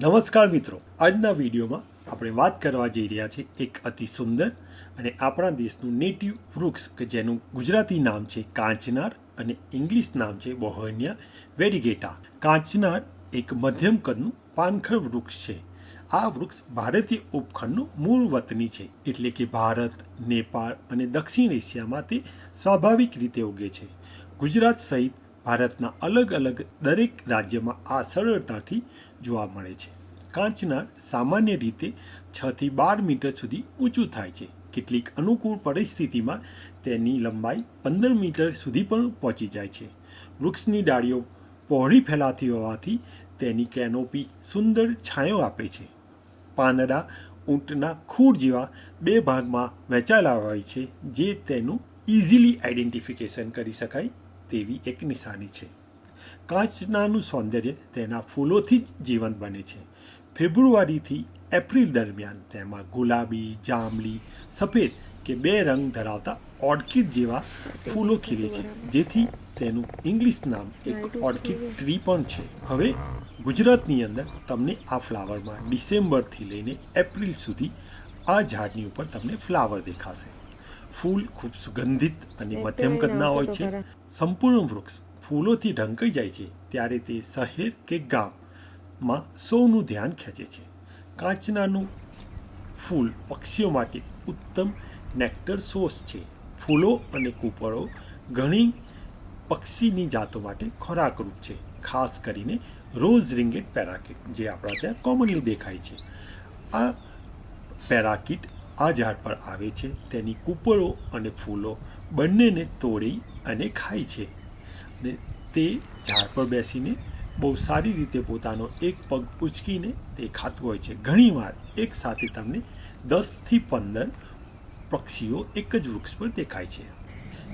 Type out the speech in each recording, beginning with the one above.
નમસ્કાર મિત્રો. આજના વિડીયોમાં આપણે વાત કરવા જઈ રહ્યા છીએ એક અતિ સુંદર અને આપણા દેશનું નેટિવ વૃક્ષ કે જેનું ગુજરાતી નામ છે કાંચનાર અને ઇંગ્લિશ નામ છે બોહેનિયા વેરીગેટા. કાંચનાર એક મધ્યમ કદનું પાનખર વૃક્ષ છે. આ વૃક્ષ ભારતીય ઉપખંડનું મૂળ વતની છે. એટલે કે ભારત, નેપાળ અને દક્ષિણ એશિયામાં તે સ્વાભાવિક રીતે ઉગે છે. ગુજરાત સહિત ભારતના અલગ અલગ દરેક રાજ્યમાં આ સરળતાથી જોવા મળે છે. કાંચના સામાન્ય રીતે છથી બાર મીટર સુધી ઊંચું થાય છે. કેટલીક અનુકૂળ પરિસ્થિતિમાં તેની લંબાઈ પંદર મીટર સુધી પણ પહોંચી જાય છે. વૃક્ષની ડાળીઓ પહોળી ફેલાતી હોવાથી તેની કેનોપી સુંદર છાંયો આપે છે. પાંદડા ઊંટના ખૂર જેવા બે ભાગમાં વહેંચાયેલા હોય છે, જે તેનું ઇઝીલી આઈડેન્ટિફિકેશન કરી શકાય. તેવી એક નિશાની છે. કાંચનાનું સૌંદર્ય તેના ફૂલોથી જ જીવંત બને છે. ફેબ્રુઆરીથી એપ્રિલ દરમિયાન તેમાં ગુલાબી, જાંબલી, સફેદ કે બે રંગ ધરાવતા ઓર્કિડ જેવા ફૂલો ખીલે છે, જેથી તેનું ઇંગ્લિશ નામ એક ઓર્કિડ ટ્રી પણ છે. હવે ગુજરાતની અંદર તમને આ ફ્લાવરમાં ડિસેમ્બરથી લઈને એપ્રિલ સુધી આ ઝાડની ઉપર તમને ફ્લાવર દેખાશે. ફૂલ ખૂબ સુગંધિત અને મધ્યમ કદના હોય છે. સંપૂર્ણ વૃક્ષ ફૂલોથી ઢંકાઈ જાય છે ત્યારે તે શહેર કે ગામમાં સૌનું ધ્યાન ખેંચે છે. કાંચનાનું ફૂલ પક્ષીઓ માટે ઉત્તમ નેક્ટર સોર્સ છે. ફૂલો અને કૂપળો ઘણી પક્ષીની જાતો માટે ખોરાકરૂપ છે ખાસ કરીને રોઝ રિંગેટ પેરાકીટ જે આપણા ત્યાં કોમનલી દેખાય છે. આ પેરાકીટ આ ઝાડ પર આવે છે, તેની કૂપળો અને ફૂલો બંનેને તોડી અને ખાય છે. ને તે ઝાડ પર બેસીને બહુ સારી રીતે પોતાનો એક પગ ઉચકીને તે ખાતું હોય છે. ઘણીવાર એક સાથે તમને દસથી પંદર પક્ષીઓ એક જ વૃક્ષ પર દેખાય છે.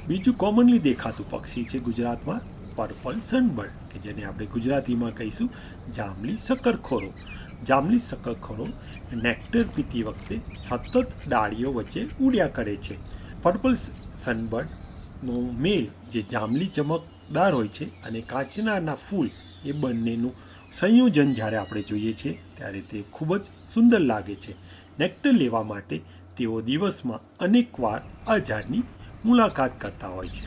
બીજું કોમનલી દેખાતું પક્ષી છે ગુજરાતમાં પર્પલ સનબર્ડ કે જેને આપણે ગુજરાતીમાં કહીશું જાંબલી શક્કરખોરો જાંબલી શક્કરખોરો નેક્ટર પીતી વખતે સતત ડાળીઓ વચ્ચે ઉડ્યા કરે છે. પર્પલ સનબર્ડનો મેલ જે જાંબલી ચમકદાર હોય છે અને કાચનાના ફૂલ એ બંનેનું સંયોજન જ્યારે આપણે જોઈએ છીએ ત્યારે તે ખૂબ જ સુંદર લાગે છે. નેક્ટર લેવા માટે તેઓ દિવસમાં અનેકવાર આ ઝાડની મુલાકાત કરતા હોય છે.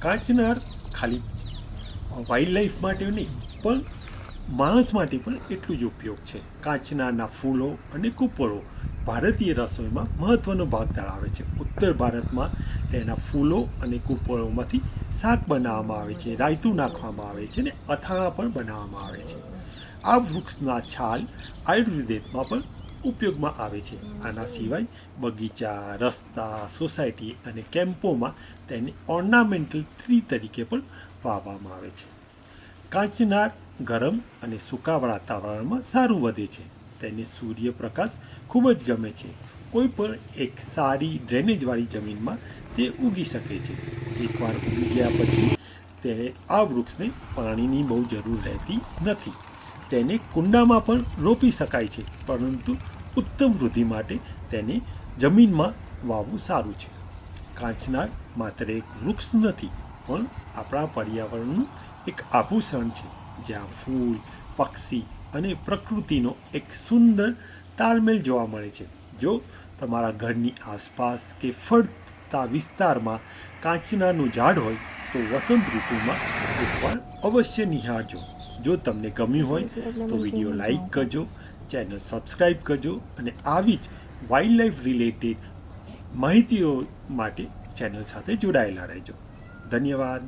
કાચનાર ખાલી વાઇલ્ડ લાઈફ માટે નહીં, પણ માણસ માટે પણ એટલું જ ઉપયોગ છે. કાચનાના ફૂલો અને કૂપળો ભારતીય રસોઈમાં મહત્ત્વનો ભાગ ધરાવે છે. ઉત્તર ભારતમાં તેના ફૂલો અને કૂપળોમાંથી શાક બનાવવામાં આવે છે, રાયતું નાખવામાં આવે છે અને અથાણા પણ બનાવવામાં આવે છે. આ વૃક્ષના છાલ આયુર્વેદમાં પણ ઉપયોગમાં આવે છે. આના સિવાય બગીચા, રસ્તા, સોસાયટી અને કેમ્પોમાં તેને ઓર્નામેન્ટલ ટ્રી તરીકે પણ વાવવામાં આવે છે. કાચના ગરમ અને સૂકા વાતાવરણમાં સારું વધે છે. તેને સૂર્યપ્રકાશ ખૂબ જ ગમે છે. કોઈ પણ એક સારી ડ્રેનેજવાળી જમીનમાં તે ઉગી શકે છે. એકવાર ઉગી ગયા પછી તેને આ વૃક્ષને પાણીની બહુ જરૂર રહેતી નથી. તેને કુંડામાં પણ રોપી શકાય છે. પરંતુ ઉત્તમ વૃદ્ધિ માટે તેને જમીનમાં વાવવું સારું છે. કાંચનાર માત્ર એક વૃક્ષ નથી, પણ આપણા પર્યાવરણનું એક આભૂષણ છે, જ્યાં ફૂલ, પક્ષી અને પ્રકૃતિનો એક સુંદર તાલમેલ જોવા મળે છે. જો તમારા ઘરની આસપાસ કે ફરતા વિસ્તારમાં કાંચનાનું ઝાડ હોય, તો વસંત ઋતુમાં એકવાર અવશ્ય નિહાળજો. જો તમને ગમ્યું હોય, તો વીડિયો લાઈક કરજો ચેનલ સબસ્ક્રાઈબ કરજો અને આવી જ વાઇલ્ડ લાઈફ રિલેટેડ માહિતીઓ માટે ચેનલ સાથે જોડાયેલા રહેજો. ધન્યવાદ.